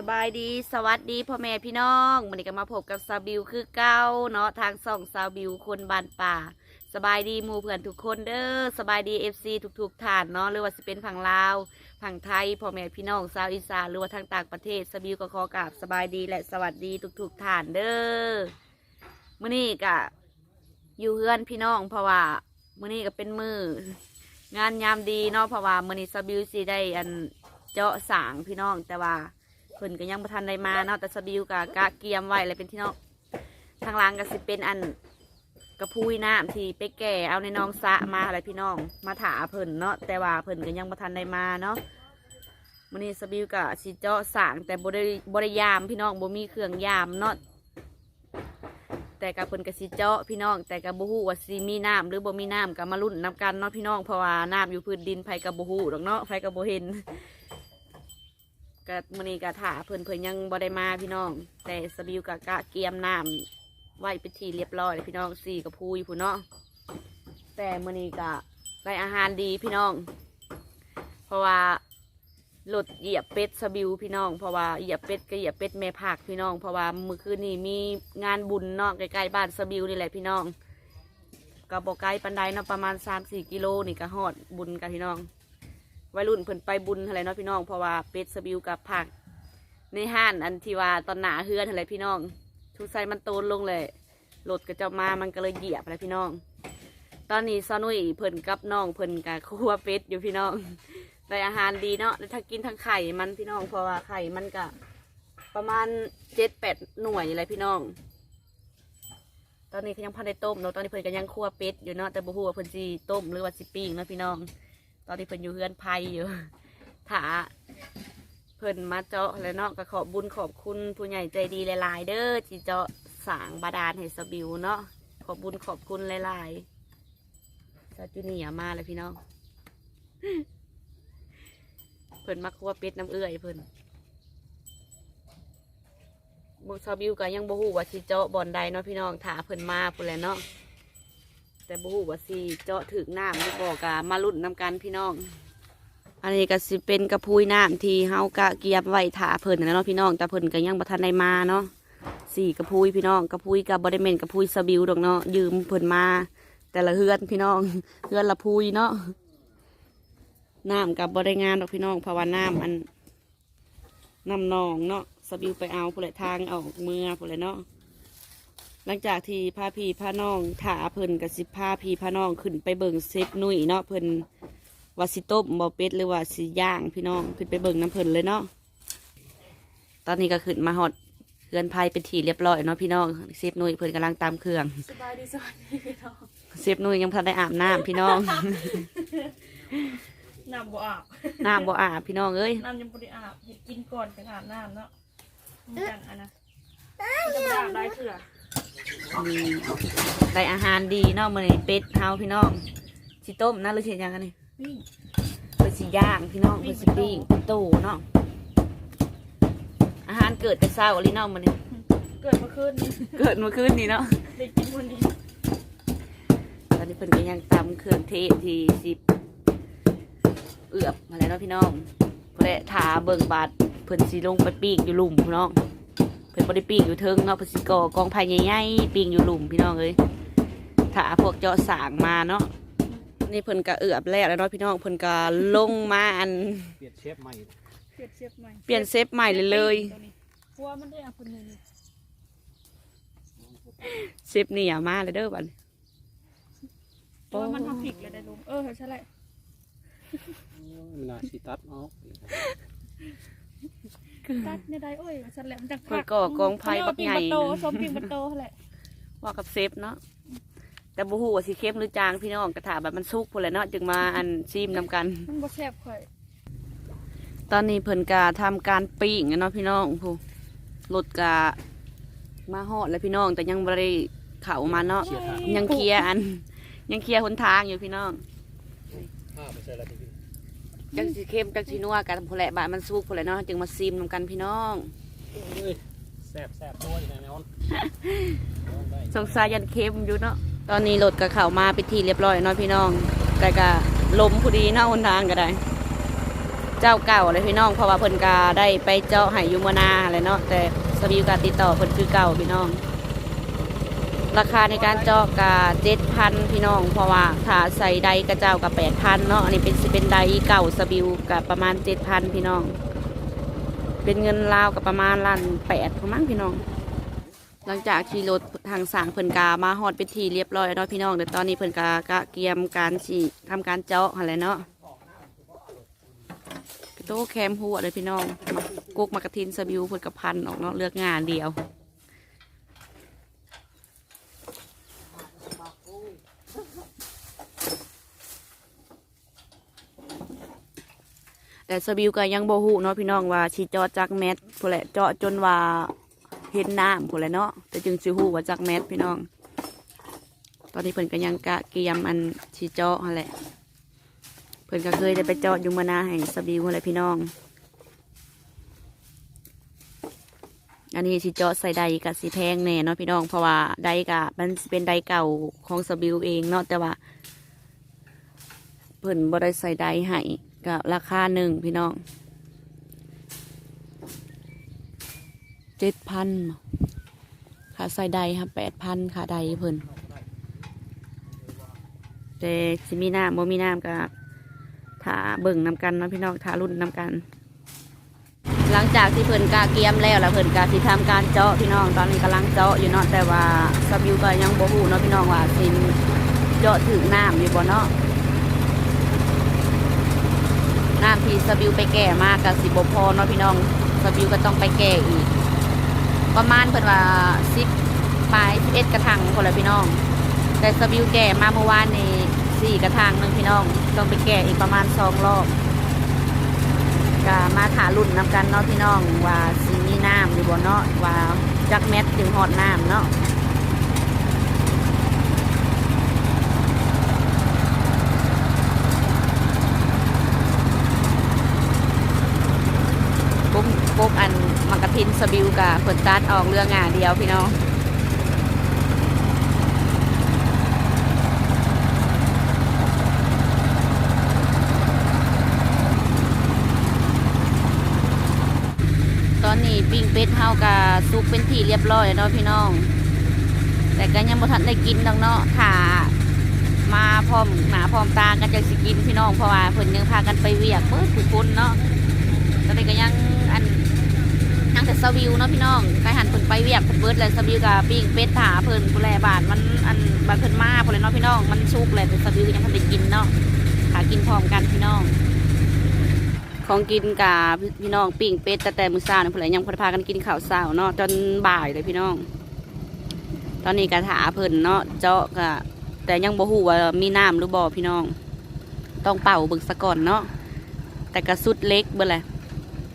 สบายดีสวัสดีพ่อแม่พี่น้องวันนี้ก็มาพบกับซาบิวคือเก้าเนาะทางส่องซาบิวคนบานป่า สบายดีหมู่เพื่อนทุกคนเด้อสบายดีเอฟซีทุกๆท่านเนาะหรือว่าจะเป็นฝั่งลาวฝั่งไทยพ่อแม่พี่น้องชาวอีสานหรือว่าทางต่างประเทศซาบิวก็ขอกราบสบายดีและสวัสดีทุกๆท่านเด้อมื้อนี้ก็อยู่เฮือนพี่น้องเพราะว่ามื้อนี้ก็เป็นมืองานยามดีเนาะเพราะว่ามื้อนี้ซาบิวสิได้อันเจาะสางพี่น้องแต่ว่า เพิ่นก็ยังบ่ทันได้มาเนาะแต่สบิวกะกะเกียมไว้เลยเป็นที่เนาะทางล่างก็สิเป็นอันกระพุ้ยน้ำที่ไปแก่เอาในน้องสะมาอะไรพี่น้อง มาถาเพิ่นเนาะแต่ว่าเพิ่นก็ยังบ่ทันได้มาเนาะมื้อนี้สบิวกะสิเจาะสางแต่บ่ได้บ่ได้ยามพี่น้องบ่มีเครื่องยามเนาะแต่กับเพิ่นก็สิเจาะพี่น้องแต่ก็บ่ฮู้ว่าสิมีน้ำหรือบ่มีน้ำก็มาลุ้นนํกันเนาะพี่น้องเพราะว่าน้ำอยู่พื้นดินไผก็บ่ฮู้ดอกเนาะไผก็บ่เห็น ก็มื้อนี้ก็ถาเพิ่อนเพิ่อนยังบ่ได้มาพี่น้อง แต่สบิวกะกะเกียมน้ำไว้เป็นที่เรียบร้อยแล้วพี่น้องสี่กับพูอยู่พุ่นเนาะแต่มื้อนี้ก็ได้อาหารดีพี่น้อง เพราะว่าหลุดเหยียบเป็ดสบิวพี่น้อง เพราะว่าเหยียบเป็ดก็เหยียบเป็ดแม่ผักพี่น้อง เพราะว่ามือคืนนี้มีงานบุญเนาะใกล้ๆบ้านสบิวนี่แหละพี่น้องก็บ่ไกลปานใดเนาะประมาณ3-4กิโลนี่ก็ฮอดบุญกันพี่น้อง วัยรุ่นเพิ่นไปบุญอะไรเนาะพี่น้องเพราะว่าเป็ดสบิวกับผักในห้านอันที่ว่าตอนหนาเฮือนอะไรพี่น้องทุกไซมันโตนลงเลยรถก็จะมามันก็เลยเหยียบอะไรพี่น้อง ตอนนี้ซานุยเพิ่นกับน้องเพิ่นกับคั่วเป็ดอยู่พี่น้องได้อาหารดีเนาะแล้วถ้ากินทั้งไข่มันพี่น้องเพราะว่าไข่มันก็ประมาณเจ็ดแปดหน่วยอะไรพี่น้อง ตอนนี้เขายังพันได้ต้มเนาะตอนนี้เพิ่นก็ยังคั่วเป็ดอยู่เนาะแต่บ่ฮู้ว่าเพิ่นสิต้มหรือว่าสิปิ้งเนาะพี่น้อง ตอนนี้เพิ่นอยู่เฮือนไผ่อยู่ถาเพิ่นมาเจาะแล้วเนาะก็ขอบบุญขอบคุณผู้ใหญ่ใจดีหลายๆเด้อที่เจาะสางบาดาลให้สบิวเนาะขอบบุญขอบคุณหลายๆซาจูเนียมาเลยพี่น้องเพิ่นมาคั่วเป็ดน้ำเอื้อยเพิ่นบุซาบิวก็ยังบ่ฮู้ว่าสิเจาะบ่อนใดเนาะพี่น้องถาเพิ่นมาพุ่นแหละเนาะ แต่บฮูว่าสิเจาะถึงน้ำหรือบอกกะมาลุ่นน้ำกันพี่น้อง อันนี้ก็สิเป็นกระพุ้ยน้ำที่เฮากะเกียบไว้ถาเพิ่นนะเนาะพี่น้องแต่เพิ่นก็ยังบ่ทันได้มาเนาะสี่กระพุ้ยพี่น้องกระพุ้ยกับบริเมนกระพุ้ยสบิวดอกเนาะยืมเพิ่นมา แต่ละเฮือนพี่น้องเฮือนละพุ้ยเนาะน้ำกับบริงานดอกพี่น้องเพราะว่าน้ำอันน้ำนองเนาะสบิวไปเอาผู้ใดทางเอาเมือผู้ใดเนาะ หลังจากที่พาพี่พาน้องถาเพิ่นกับสิพาพี่พาน้องขึ้นไปเบิ่งเซฟนุ่ยเนาะเพิ่นว่าสิต้มบ่เป็ดหรือว่าสิย่างพี่น้องขึ้นไปเบิ่งน้ำเพิ่นเลยเนาะตอนนี้ก็ขึ้นมาฮอดเรือนไผ่เป็นทีเรียบร้อยเนาะพี่น้องเซฟนุ่ยเพิ่นกำลังตามเครื่องสบายดีสวัสดีพี่น้องเซฟนุ่ยยังพันได้อาบน้ำพี่น้องน้ำบ่อาบน้ำบ่อาบพี่น้องเอ้ยน้ำยังบ่ได้อาบเห็ดกินก่อนจังอาบน้ำเนาะมันจังอันนะจะบ่อาบได้เถื่อ มีได้อาหารดีเนาะมื้อนี้เป็ดเฮาพี่น้องสิต้มนะหรือสิหยังกันนี่นี่เพื่อสิย่างพี่น้องเพื่อสิปิ้งเป็นตู้เนาะอาหารเกิดแต่เช้าอลิเนาะมันนี่เกิดเมื่อคืนนี้เกิดเมื่อคืนนี้เนาะได้กินวันนี้ตอนนี้เพิ่นก็ยังตำเครื่องเทศที่สิบเอือบมาแล้วเนาะพี่น้องเพื่อถาเบิ่งบาดเพิ่นสิลงไปปิ้งอยู่หลุมพี่น้องเพิ่น บ่ได้ปิ้งอยู่เทิงเนาะเพิ่นสิก่อกองไผ่ใหญ่ๆปิ้งอยู่หลุมพี่น้องเอ้ยถาพวกเจาะสางมาเนาะนี่เพิ่นก็เอือบแล้วแล้วเนาะพี่น้องเพิ่นก็ลงมาอันเปลี่ยนเชฟใหม่เปลี่ยนเสียบใหม่เปลี่ยนเซฟใหม่เลยเลยตัวนี้เพราะว่ามันได้อาคนหนึงเซฟนี่อย่ามาเลยเด้อบัดนี้เพราะว่ามันทำผิดเลยได้ลุงเออใช่แหละมันน่าสิตัดออก ตัดในใดโอ้ยว่าฉันแหละมันจังเพิ่นก็กองไผ่บักใหญ่เรียว่าปิ้งบัโตส้มปิ้งบัโตแหละว่ากับเซฟเนาะแต่บ่ฮู้ว่าสิเข้มหรือจางพี่น้องกระถาแบบมันสุกพุ่นแหละเนาะจึงมาอันซีมนำกัน มันบ่แซ่บข่อยตอนนี้เพิ่นกาทำการปิ้งอะเนาะพี่น้องผู้รถกามาฮอดแล้วพี่น้อง แต่ยังบ่ได้เข้ามาเนาะยังเคลียร์อัน ยังเคลียร์หนทางอยู่พี่น้องผ้าไม่ใช่ละที่ จังสิเข้มจังสินัวกันพุ่นแหละบาดมันสุกพุ่นแหละเนาะจึงมาซีมนำกันพี่น้องเอ้ยแซ่บแซ่บตัวอยู่ในนั้นได้สงสัยยันเข้มอยู่เนาะตอนนี้รถก็เข้ามาเป็นที่เรียบร้อยเนาะพี่น้องแต่ก็ลมพอดีเนาะหนทางก็ได้ เจ้าเก่าเลยพี่น้องเพราะว่าเพิ่นกาได้ไปเจาะให้อยูมอนาอะไรเนาะแต่สบิวกาติดต่อเพิ่นคือเก่าพี่น้อง ราคาในการจาะกาเจ็ดพันพี่น้อง เพราะว่าถ้าใส่ใดกระเจ้ากับแปดพันเนาะอันนี้เป็นสิเป็นใดเก่าสบิวกับประมาณเจ็ดพันพี่น้อง เป็นเงินลาวกับประมาณล้านแปดประมาณพี่น้อง หลังจากขี่รถทางสางเพิ่นกามาฮอดเป็นทีเรียบร้อยแล้วเนาะพี่น้องเดี๋ยวตอนนี้เพิ่นกากะเกียมการฉีดทำการเจาะอะไรเนาะกระโตแคมหัวเลยพี่น้องกุกมากระทินสบิวเพิ่นกับพันออกเนาะเลือกงานเดียว แต่สบิวก็ยังโบหูเนาะพี่น้องว่าชีเจาะจากแมทผู้นแหละเจาะจนว่าเห็นน้ำผู้นแหละเนาะแต่จึงสิหูว่าจากแมทพี่น้อง ตอนนี้เพิ่นก็ยังกะเกียมอันชีเจาะนั่นแหละเพิ่นก็เคยได้ไปเจาะอยุมนาให้สบิวนั่นแหละพี่น้องอันนี้ชีเจาะใส่ใดกับสีแพงแน่เนาะพี่น้องเพราะว่าใดกะมันเป็นใดเก่าของสบิวเองเนาะแต่ว่าเพิ่นบ่ได้ใส่ใดให้ ก็ราคาหนึ่งพี่น้องเจ็ดพันค่าใส่ใดครับแปดพันคาใดเพิ่นแต่สิมีน้ำบ่มีน้ำก็ถาเบิ่งนำกันเนาะพี่น้องถารุ่นนำกัน หลังจากที่เพิ่นกาเกียมแล้วแล้วเพิ่นกาสิทำการเจาะพี่น้องตอนนี้กำลังเจาะอยู่เนาะแต่ว่าสบิวก็ยังบ่ฮู้เนาะพี่น้องว่าสิเจาะถึงน้ำอยู่บ่เนาะ น้ำ ที่สบิวไปแก่มากกับสิบพอเนาะพี่น้องสบิวก็ต้องไปแก่อีก ประมาณเพิ่นว่าสิบปลายสิบเอ็ดกระถางคนละพี่น้อง แต่สบิวแก่มาเมื่อวานนี้สี่กระถางหนึ่งพี่น้อง ต้องไปแก่อีกประมาณสองรอบก็มาถารุ่นนำกันเนาะพี่น้องว่าสีมีน้ำอยู่บ่เนาะว่าจักแมทถึงหอดน้ำเนาะ ปุ๊บปุ๊บอัน มังกะทินสบิวกับเปิดตัดออกเรืองานเดียวพี่น้องตอนนี้ปิ้งเป็ดเฮากะซุกเป็นที่เรียบร้อยแล้วเนาะพี่น้อง แต่ก็ยังบ่ทันได้กินดอกเนาะถ้ามาพร้อมหนาพร้อมตากันจะสิกินพี่น้องเพราะว่าเพิ่นยังพากันไปเวียกเบิดทุกคนเนาะตอนนี้ก็ยังอันยัง สวิวเนาะพี่น้องไปหันเพิ่นไปเวียกเพิ่นเบิดเลยสวิวกับปิ้งเป็ดถาเพิ่นผู้แลบาทมันอันบานเพิ่นมาผู้แลเนาะพี่น้องมันชุกเลยแต่สวิวยังทันได้กินเนาะหากินพร้อมกันพี่น้อง ของกินกับพี่น้องปิ้งเป็ดแต่แต่มื้อเช้านี่ผู้แลยังพาพากันกินข้าวเช้าเนาะจนบ่ายเลยพี่น้อง ตอนนี้กระถาเพิ่นเนาะเจาะก็แต่ยังบ่ฮู้ว่ามีน้ำหรือบ่พี่น้อง ต้องเป่าเบิ่งซะก่อนเนาะแต่กระสุดเล็กเบิ่แหละ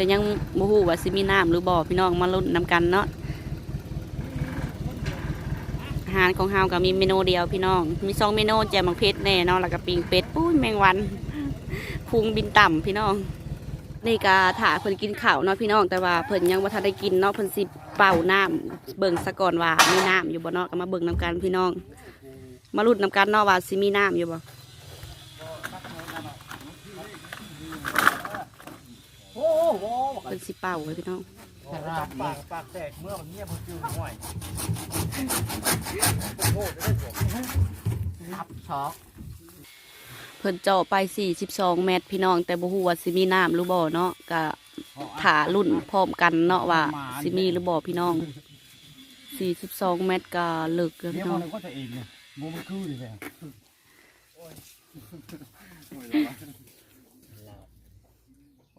แต่ยังบ่ฮู้ว่าสิมีน้ำหรือบ่พี่น้องมาลุ้นนำกันเนาะอาหารของเฮาก็มีเมนูเดียวพี่น้อง มีสองเมนูแจ่มังเพชรแน่เนาะแล้วก็ปิงเป็ดปุ้ยแมงวันพุงบินต่ำพี่น้องนี่ก็ถาเพิ่นกินข้าวเนาะพี่น้องแต่ว่าเพิ่นยังบ่ทันได้กินเนาะเพิ่นสิเป่าน้ำเบิ่งซะก่อนว่ามีน้ำอยู่บ่เนาะก็มาเบิ่งนำกันพี่น้อง มาลุ้นนำกันเนาะว่าสิมีน้ำอยู่บ่ เพิ่นสิเป่าไว้พี่น้องปากปากปากแตกเมื่อมันเงียบมันจืดห่วยโอ้โหจะได้ผมครับช็อกเพิ่นเจาะไป42เมตรพี่น้อง แต่บ่ฮู้ว่าสิมีน้ำหรือบ่เนาะก็ถารุ่นพร้อมกันเนาะว่าสิมีหรือบ่พี่น้อง42เมตรก็เลิกแล้วเดี๋ยพี่วน้อมังนก็จะเองเนี่ยโมมันคือดิแม่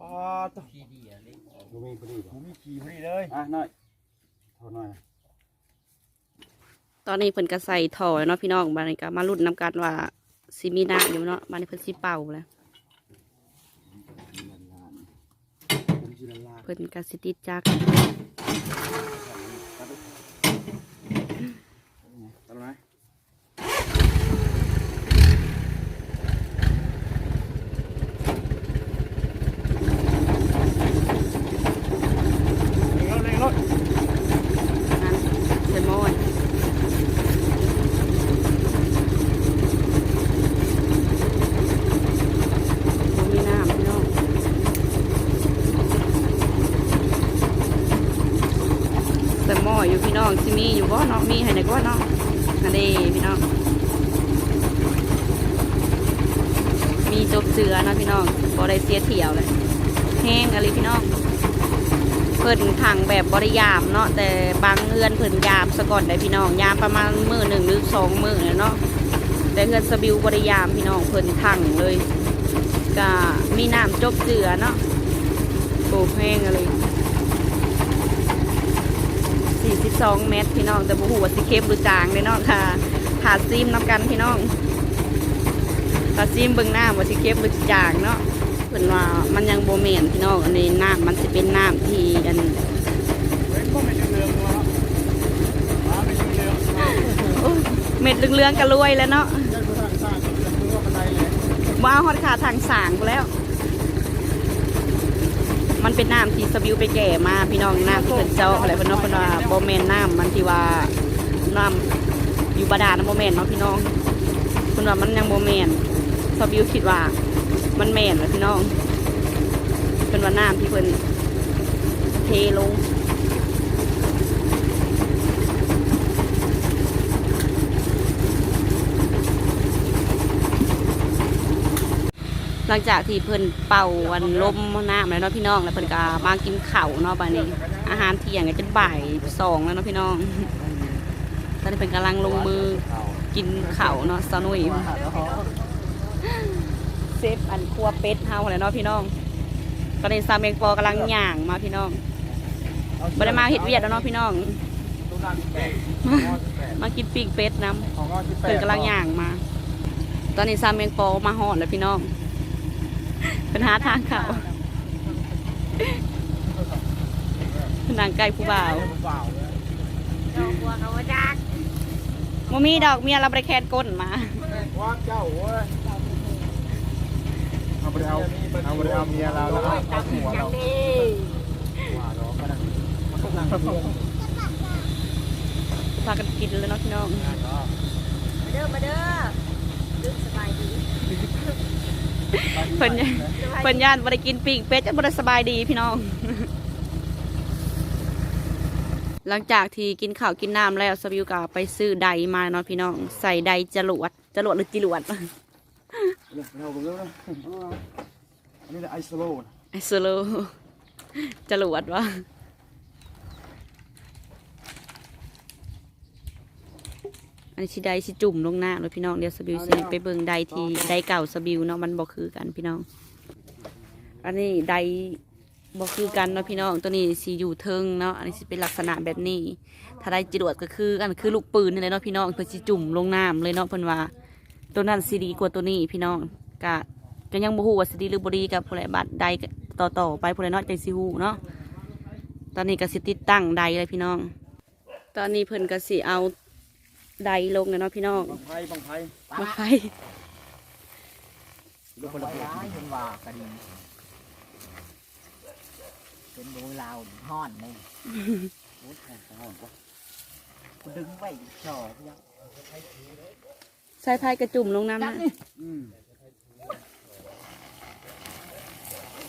ปอตพีดีอะนี่มูมีพอดีมูมีขี่พอดีเลยอะหน่อยโทษหน่อยตอนนี้เพิ่นก็ใส่ท่อแล้วเนาะพี่น้องบัดนี้ก็มาลุ้นนำกันว่าสิมีน้ำอยู่เนาะบัดนี้เพิ่นสิเป่าแล้วเพิ่นก็สิติดจักร ตัดไหมเร่งรถ นั้นเซมอนบ่มีน้ำพี่น้อง อยอยู่พี่น้องซิมีอยู่บ่เนาะมีให้ไหนก็เนาะอันนี้พี่น้อง มีจบเสือเนาะพี่น้องบ่ได้เสียเที่ยวเลยแห้งอะไรพี่น้องเพิ่นถังแบบบริยามเนาะแต่บางเฮือนเพิ่นยามสะก่อนได้พี่น้องยามประมาณมือหนึ่งหรือสองมือเนี่ยเนาะแต่เฮือนสบิวบริยามพี่น้องเพิ่นถังเลยก็มีน้ำจบเสือเนาะโอ้แห้งอะไร 42เมตรพี่น้องแต่บ่ฮู้ว่าสิเข้มหรือจางเลยเนาะค่ะหาซิมน้ำกันพี่น้องถ้าซิมเบิ่งหน้ำว่าสิเข้มหรือจางเนาะเพิ่นว่ามันยังโบเมนพี่น้องอันนี้น้ำมันจะเป็นน้ำที่อันเว้นก็ไม่เรื่องวะมาไม่เรื่องโอ้ยเม็ดเหลืองๆกระรวยแล้วเนาะได้างสร้างก็จะมือว่าบันไดเลยว้าฮอดขาทางสางแล้ว มันเป็นน้ำที่สบิวไปแก่มาพี่น้องน้ำที่เป็นเจ้าอะไรพี่น้องพิ่นว่าโบเมนน้ำมันที่ว่าน้ำอยู่บาดาลนะโบเมนเนาะพี่น้องเพิ่นว่ามันยังโบเมนสบิวคิดว่า มันแมนเลยพี่น้องเป็นว่าน้ำที่เพิ่นเทลง หลังจากที่เพิ่นเป่าวันลมน้ำแล้วเนาะพี่น้องแล้วเพิ่นก็มากินข้าวเนาะบัดนี้ อาหารเที่ยงก็จนบ่ายสองแล้วเนาะพี่น้องตอนนี้เพิ่นกำลังลงมือกินข้าวเนาะสนุยเซฟอันครัวเป็ดเฮาแหละเนาะพี่น้องตอนนี้ซาเมงปอกำลังย่างมาพี่น้องบ่ได้มาเฮ็ดเวียดแล้วเนาะพี่น้อง มากินปีกเป็ดน้ำเพิ่นกำลังย่างมา ตอนนี้ซาเมงปอมาหอดแล้วพี่น้อง ป็นหาทางเขานางไก่ผู้บ่าวเปล่าเลยดอกบัวเขาว่าจักมมีดอกเมียเราไปแคนก้นมาว่างเจ้าเว้ยเอาไปเอาเอาไปเอาเมียเราแล้วเอาหัวเราว่าเราก็นั่งนั่งเพื่อนพากันกินเลยเนาะพี่น้องมาเด้อมาเด้อดึกสบายดี เพิ่นเพิ่นย่านบ่ได้กินปิ้งเป็ดจะบ่ได้สบายดีพี่น้อง หลังจากที่กินข้าวกินน้ำแล้วสวิวก็ไปซื้อใดมาเนาะพี่น้อง ใส่ใดจรวดจรวดหรือจิรวดเราไปเรื่อยอันนี้ไอโซโลไอโซโลจรวดวะ นนี้สิไดสิจุ่มลงหน้าเลยพี่น้องเดี๋ยวสบิวสิไปเบิ่งไดที่ไดเก่าสบิวเนาะมันบ่คือกันพี่น้อง อันนี้ไดบ่คือกันเนาะพี่น้องตัวนี้สิอยู่เทิงเนาะอันนี้สิเป็นลักษณะแบบนี้ ถ้าไดจรวดก็คืออันคือลูกปืนนี่แหละเนาะพี่น้องเพิ่นสิจุ่มลงน้ำเลยเนาะเพิ่นว่า ตัวนั้นสิดีกว่าตัวนี้พี่น้องกะก็ยังบ่ฮู้ว่าสิดีหรือบ่ดีกับผู้ใดบัดใดต่อต่อๆไปผู้ใดเนาะจังสิฮู้เนาะตอนนี้ก็สิติดตั้งใดเลยพี่น้อง ตอนนี้เพิ่นก็สิเอา ใดลงแล้วเนาะพี่น้องบังไพ่บังไพ่มาไฟลูกคนละเพื่อนเป็นว่ากันเป็นดูลาวห่อนเลยโอ้ยของของกว่ากูดึงไว้ช่อยังใส่ไฟกระจุ่มลงน้ำนะอืม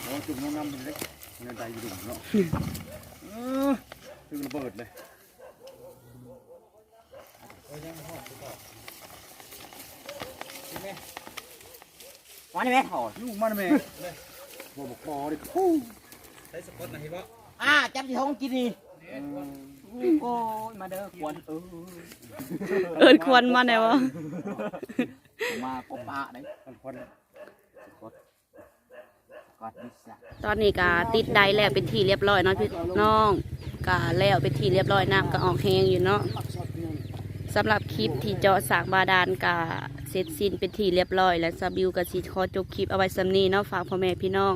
โอ้จุ่มน้ำน้ำเป็นเล็กเงินใจอยู่ดุ่มเนาะเออคือระเบิดเลย วันนี้ไหมถอดลูกมันแม่บ่บอกคอดิคู่อ่าจับที่ห้องกินนี่โอ้ยมาเด้อควรเออเอินควรมาแนวะมาปบปะได้มันควันกอดดิสะตอนนี้ก็ติดใดแล้วเป็นที่เรียบร้อยเนาะพี่น้องก็แล้วเป็นที่เรียบร้อยน้ำก็ออกแห้งอยู่เนาะ สำหรับคลิปที่เจาะสากบาดาลกาเสร็จสิ้นเป็นที่เรียบร้อย และซาบิวกับสีคอจบคลิปเอาไว้สำนีเนาะฝากพ่อแม่พี่น้อง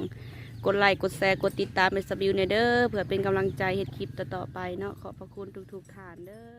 กดไลค์กดแชร์กดติดตามในซาบิวเนเด้อเผื่อเป็นกำลังใจเห็ดคลิปต่อๆไปเนาะขอบพระคุณทุกๆท่านเด้อ